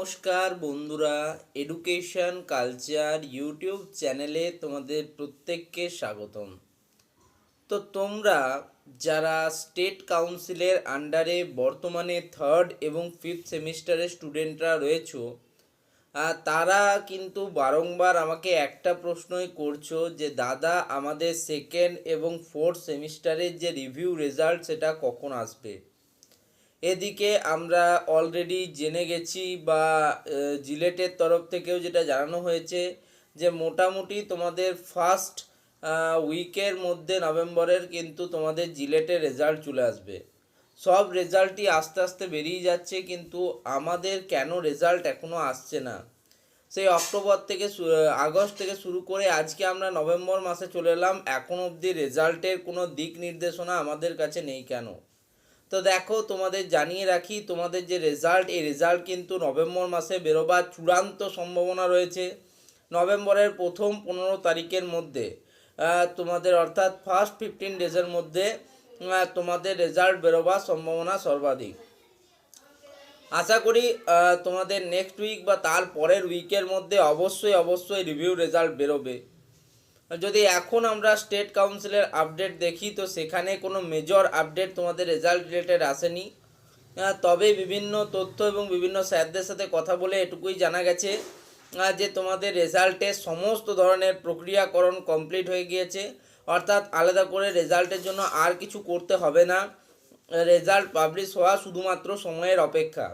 নমস্কার বন্ধুরা education culture YouTube চ্যানেলে তোমাদের প্রত্যেককে স্বাগতম। তো তোমরা যারা স্টেট কাউন্সিলের আন্ডারে বর্তমানে থার্ড এবং ফিফথ সেমিস্টারের স্টুডেন্টরা রয়েছো তারা কিন্তু বারংবার আমাকে একটা প্রশ্নই করছ যে, দাদা, আমাদের সেকেন্ড এবং ফোর্থ সেমিস্টারের যে রিভিউ রেজাল্ট সেটা কখন আসবে? এদিকে আমরা অলরেডি জেনে গেছি বা জিলেটের তরফ থেকেও যেটা জানানো হয়েছে যে মোটামুটি তোমাদের ফার্স্ট উইকের মধ্যে নভেম্বরের কিন্তু তোমাদের জিলেটের রেজাল্ট চলে আসবে। সব রেজাল্টই আস্তে আস্তে বেরিয়ে যাচ্ছে কিন্তু আমাদের কেন রেজাল্ট এখনও আসছে না? সেই অক্টোবর থেকে আগস্ট থেকে শুরু করে আজকে আমরা নভেম্বর মাসে চলে এলাম, এখন অবধি রেজাল্টের কোনো দিক নির্দেশনা আমাদের কাছে নেই কেন? তো দেখো, তোমাদের জানিয়ে রাখি, তোমাদের যে রেজাল্ট এই রেজাল্ট কিন্তু নভেম্বর মাসে বেরোবার চূড়ান্ত সম্ভাবনা রয়েছে। নভেম্বরের প্রথম পনেরো তারিখের মধ্যে তোমাদের অর্থাৎ ফার্স্ট ফিফটিন ডেজের মধ্যে তোমাদের রেজাল্ট বেরোবার সম্ভাবনা সর্বাধিক। আশা করি তোমাদের নেক্সট উইক বা তার পরের উইকের মধ্যে অবশ্যই অবশ্যই রিভিউ রেজাল্ট বেরোবে। যদি এখন আমরা স্টেট কাউন্সিলের আপডেট দেখি, তো সেখানে কোনো মেজর আপডেট তোমাদের রেজাল্ট রিলেটেড আসেনি। তবে বিভিন্ন তথ্য এবং বিভিন্ন স্যারদের সাথে কথা বলে এটুকুই জানা গেছে যে তোমাদের রেজাল্টে সমস্ত ধরনের প্রক্রিয়াকরণ কমপ্লিট হয়ে গিয়েছে। অর্থাৎ আলাদা করে রেজাল্টের জন্য আর কিছু করতে হবে না। রেজাল্ট পাবলিশ হওয়া শুধুমাত্র সময়ের অপেক্ষা।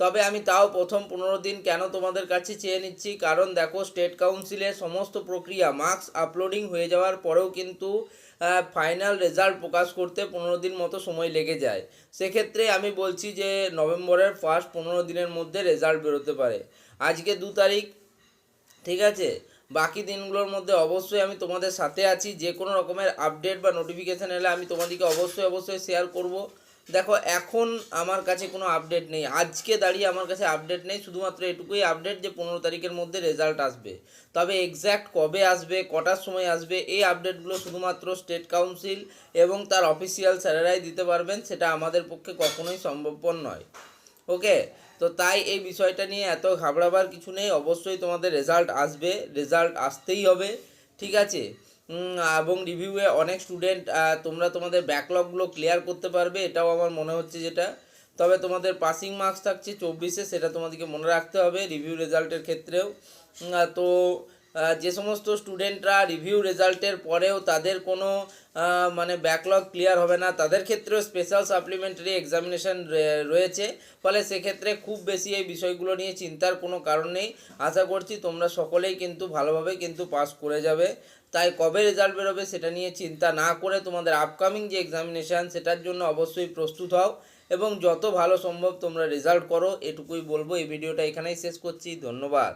তবে আমি তাও প্রথম পনেরো দিন কেন তোমাদের কাছে চেয়ে নিচ্ছি? কারণ দেখো স্টেট কাউন্সিলের সমস্ত প্রক্রিয়া মার্কস আপলোডিং হয়ে যাওয়ার পরেও কিন্তু ফাইনাল রেজাল্ট প্রকাশ করতে পনেরো দিন মতো সময় লেগে যায়। সেক্ষেত্রে আমি বলছি যে, নভেম্বরের ফার্স্ট পনেরো দিনের মধ্যে রেজাল্ট বেরোতে পারে। আজকে দু তারিখ, ঠিক আছে? বাকি দিনগুলোর মধ্যে অবশ্যই আমি তোমাদের সাথে আছি। যে কোনো রকমের আপডেট বা নোটিফিকেশান এলে আমি তোমাদেরকে অবশ্যই অবশ্যই শেয়ার করব। দেখো, এখন আমার কাছে কোনো আপডেট নেই। আজকে দাঁড়িয়ে আমার কাছে আপডেট নেই, শুধুমাত্র এটুকুই আপডেট যে পনেরো তারিখের মধ্যে রেজাল্ট আসবে। তবে এক্স্যাক্ট কবে আসবে, কটার সময় আসবে, এই আপডেটগুলো শুধুমাত্র স্টেট কাউন্সিল এবং তার অফিসিয়াল স্যারেরাই দিতে পারবেন, সেটা আমাদের পক্ষে কখনোই সম্ভবপর নয়। ওকে তো তাই এই বিষয়টা নিয়ে এত ঘাবড়াবার কিছু নেই। অবশ্যই তোমাদের রেজাল্ট আসবে রেজাল্ট আসতেই হবে। ঠিক আছে? এবং রিভিউয়ে অনেক স্টুডেন্ট তোমরা তোমাদের ব্যাকলগুলো ক্লিয়ার করতে পারবে, এটাও আমার মনে হচ্ছে যেটা। তবে তোমাদের পাসিং মার্কস থাকছে চব্বিশে, সেটা তোমাদেরকে মনে রাখতে হবে রিভিউ রেজাল্টের ক্ষেত্রেও। তো যে সমস্ত স্টুডেন্টরা রিভিউ রেজাল্টের পরেও তাদের কোনো মানে ব্যাকলগ ক্লিয়ার হবে না, তাদের ক্ষেত্রেও স্পেশাল সাপ্লিমেন্টারি এক্সামিনেশন রয়েছে। ফলে সেক্ষেত্রে খুব বেশি এই বিষয়গুলো নিয়ে চিন্তার কোনো কারণ নেই। আশা করছি তোমরা সকলেই কিন্তু ভালোভাবে কিন্তু পাস করে যাবে। তাই কবে রেজাল্ট বেরোবে সেটা নিয়ে চিন্তা না করে তোমাদের আপকামিং যে এক্সামিনেশান সেটার জন্য অবশ্যই প্রস্তুত হও। এবং যত ভালো সম্ভব তোমরা রেজাল্ট করো, এটুকুই বলব। এই ভিডিওটা এখানেই শেষ করছি। ধন্যবাদ।